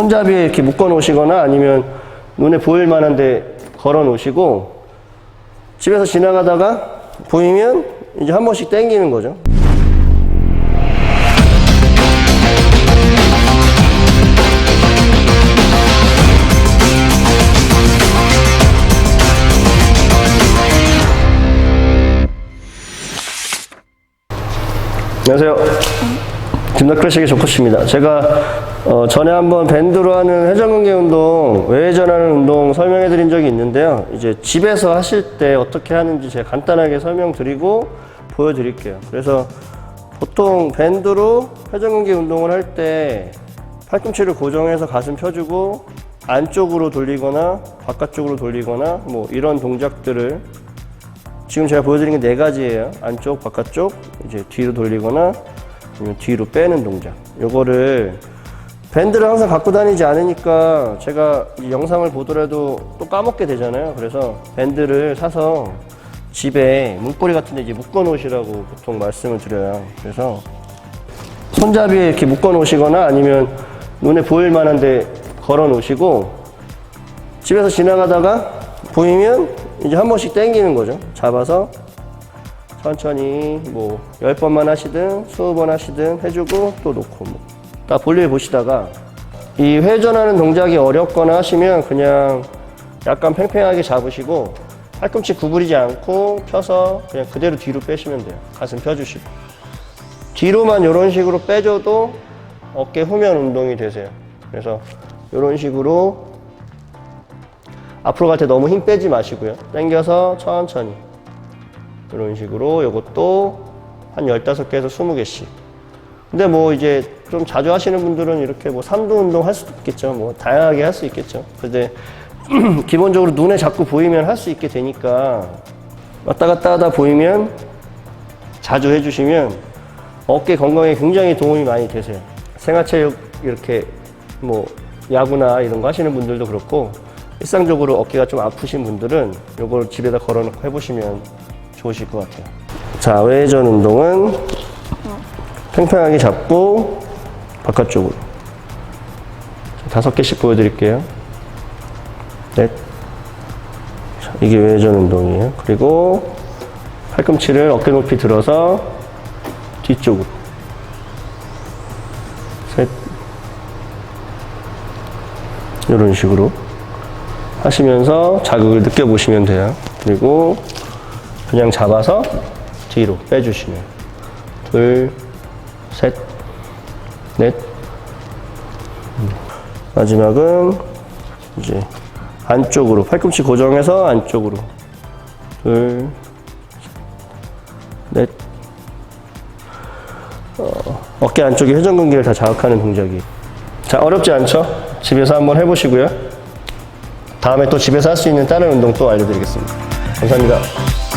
손잡이에 이렇게 묶어 놓으시거나 아니면 눈에 보일 만한 데 걸어 놓으시고 집에서 지나가다가 보이면 이제 한 번씩 당기는 거죠. 안녕하세요. 김덕클래식의 조코치입니다. 제가 어, 전에 한번 밴드로 하는 회전근개 운동, 외회전하는 운동 설명해 드린 적이 있는데요. 이제 집에서 하실 때 어떻게 하는지 제가 간단하게 설명드리고 보여드릴게요. 그래서 보통 밴드로 회전근개 운동을 할 때 팔꿈치를 고정해서 가슴 펴주고 안쪽으로 돌리거나 바깥쪽으로 돌리거나 뭐 이런 동작들을 지금 제가 보여드린 게 네 가지예요. 안쪽, 바깥쪽, 이제 뒤로 돌리거나 아니면 뒤로 빼는 동작. 요거를 밴드를 항상 갖고 다니지 않으니까 제가 이 영상을 보더라도 또 까먹게 되잖아요. 그래서 밴드를 사서 집에 문고리 같은 데 이제 묶어 놓으시라고 보통 말씀을 드려요. 그래서 손잡이에 이렇게 묶어 놓으시거나 아니면 눈에 보일 만한데 걸어 놓으시고 집에서 지나가다가 보이면 이제 한 번씩 당기는 거죠. 잡아서 천천히 뭐 10번만 하시든 20번 하시든 해주고 또 놓고 뭐. 딱 볼일 보시다가 이 회전하는 동작이 어렵거나 하시면 그냥 약간 팽팽하게 잡으시고 팔꿈치 구부리지 않고 펴서 그냥 그대로 뒤로 빼시면 돼요. 가슴 펴주시고. 뒤로만 이런 식으로 빼줘도 어깨 후면 운동이 되세요. 그래서 이런 식으로 앞으로 갈 때 너무 힘 빼지 마시고요. 당겨서 천천히. 이런 식으로 이것도 한 15개에서 20개씩. 근데 뭐 이제 좀 자주 하시는 분들은 이렇게 뭐 삼두 운동 할 수도 있겠죠. 뭐 다양하게 할 수 있겠죠. 근데 기본적으로 눈에 자꾸 보이면 할 수 있게 되니까 왔다 갔다 하다 보이면 자주 해주시면 어깨 건강에 굉장히 도움이 많이 되세요. 생활체육 이렇게 뭐 야구나 이런 거 하시는 분들도 그렇고 일상적으로 어깨가 좀 아프신 분들은 이걸 집에다 걸어놓고 해보시면 좋으실 것 같아요. 자, 외전 운동은 팽팽하게 잡고 바깥쪽으로 다섯 개씩 보여드릴게요. 넷. 자, 이게 외전 운동이에요. 그리고 팔꿈치를 어깨 높이 들어서 뒤쪽으로. 셋. 이런 식으로 하시면서 자극을 느껴보시면 돼요. 그리고 그냥 잡아서 뒤로 빼주시면 둘, 셋, 넷. 음. 마지막은 이제 안쪽으로 팔꿈치 고정해서 안쪽으로 둘, 셋, 넷. 어, 어깨 안쪽에 회전근개를 다 자극하는 동작이에요. 자, 어렵지 않죠? 집에서 한번 해보시고요. 다음에 또 집에서 할 수 있는 다른 운동 또 알려드리겠습니다. 감사합니다.